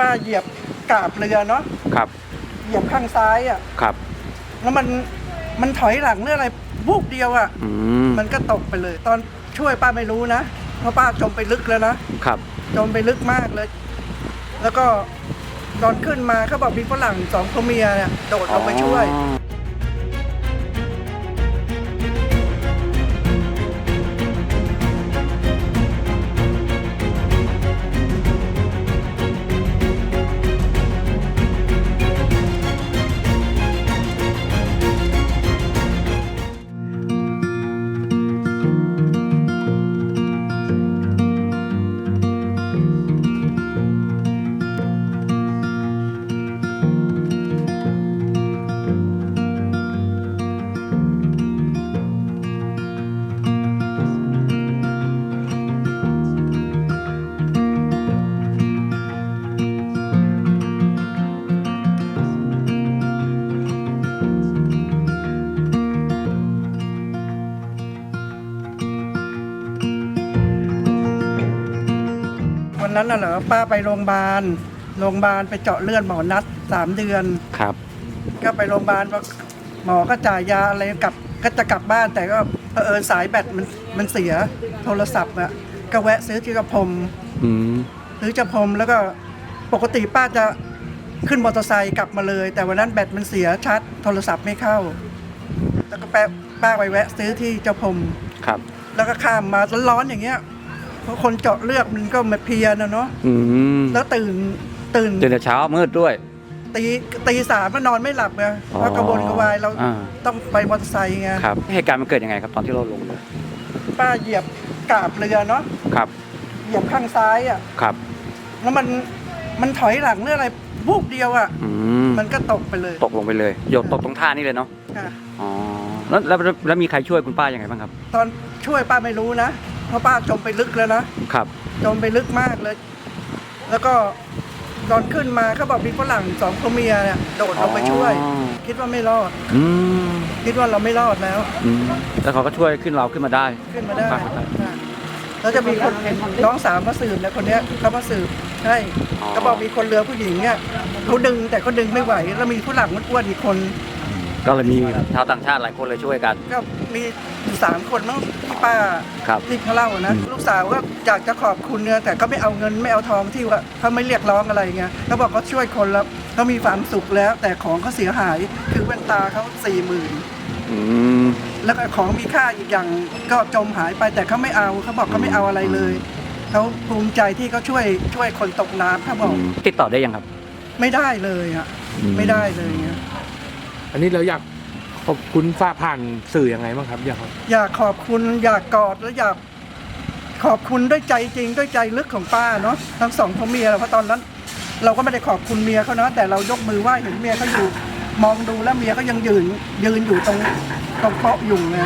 ป้าเหยียบกาบเรือเนาะครับ เหยียบข้างซ้ายอะ ครับ แล้วมันมันถอยหลังเรื่องอะไรวูบเดียวอะ อืมมันก็ตกไปเลย ตอนช่วยป้าไม่รู้นะเพราะป้าจมไปลึกแล้วนะครับ จมไปลึกมากเลย แล้วก็ตอนขึ้นมาเขาบอกมีฝรั่งสองคนเมียเนี่ยโดดลงไปช่วย อ๋อ วันนั้นน่ะเหรอป้าไปโรงพยาบาลโรงพยาบาลไปเจาะเลือดหมอนัดสามเดือน ครับ ก็ไปโรงพยาบาลบอกหมอก็จ่ายยาอะไรกลับก็จะกลับบ้านแต่ก็เผอิญสายแบตมันมันเสียโทรศัพท์อะก็แวะซื้อที่กระพรมอืมซื้อจะพรมแล้วก็ปกติป้าจะขึ้นมอเตอร์ไซค์กลับมาเลย แต่วันนั้นแบตมันเสียชาร์จโทรศัพท์ไม่เข้า แล้วก็แปะป้าไปแวะซื้อที่เจ้าพรมครับ แล้วก็ข้ามมาร้อนๆอย่างเงี้ย เพราะคนเจาะเลือดมันก็มาเพลียนะเนาะอืมแล้วตื่นตื่นตื่นแต่เช้ามืดด้วย ตีตีสามก็นอนไม่หลับไงเพราะกระวนกระวายเราอ่า ต้องไปมอเตอร์ไซค์ไงครับเหตุการณ์มันเกิดยังไงครับตอนที่เราลงป้าเหยียบกาบเรือเนาะครับเหยียบข้างซ้ายอะครับแล้วมันมันถอยหลังเรื่องอะไรวูบเดียวอะ อืมมันก็ตกไปเลยตกลงไปเลยโยนตกตรงท่านี่เลยเนาะค่ะอ๋อแล้วแล้วแล้วแล้วมีใครช่วยคุณป้ายังไงบ้างครับ ตอนช่วยป้าไม่รู้นะ เพราะป้าจมไปลึกแล้วนะครับ จมไปลึกมากเลย แล้วก็ตอนขึ้นมาเขาบอกมีฝรั่งสองคนเมียเนี่ยโดดลงไปช่วย อ๋อ คิดว่าไม่รอด อืมคิดว่าเราไม่รอดแล้ว อืมแล้วเขาก็ช่วยขึ้นเราขึ้นมาได้ ขึ้นมาได้ครับค่ะแล้วจะมีคนน้องสาวมาสืบเนี่ยคนเนี้ยเขามาสืบใช่อ๋อก็บอกมีคนเรือผู้หญิงเนี่ยเขาดึงแต่เขาดึงไม่ไหว แล้วมีผู้หลังมันอ้วนอีกคน ก็เลยมีชาวต่างชาติหลายคนเลยช่วยกัน ก็มีอยู่สามคนมั้งที่ป้าครับที่เขาเล่านะลูกสาวก็อยากจะขอบคุณเนี่ยแต่ก็ไม่เอาเงินไม่เอาทองที่ว่าเขาไม่เรียกร้องอะไรเงี้ยเขาบอกเขาช่วยคนแล้วเขามีความสุขแล้ว แต่ของเขาเสียหายคือแว่นตาเขาสี่หมื่นอืมแล้วก็ของมีค่าอีกอย่างก็จมหายไปแต่เขาไม่เอาเขาบอกเขาไม่เอาอะไรเลยเขาภูมิใจที่เขาช่วยช่วยคนตกน้ำเขาบอกติดต่อได้ยังครับ ไม่ได้เลยอะอืมไม่ได้เลยเงี้ย อันนี้เราอยากขอบคุณฝ้าผ่านสื่อยังไงบ้างครับอยากอยากขอบคุณอยากกอดและอยากขอบคุณด้วยใจจริงด้วยใจลึกของป้าเนาะทั้งสองพ่อเมียเพราะตอนนั้น เราก็ไม่ได้ขอบคุณเมียเขานะแต่เรายกมือไหว้เห็นเมียเขาอยู่ มองดูแล้วเมียเขายังยืนยืนอยู่ตรงตรงเคาะอยู่ไง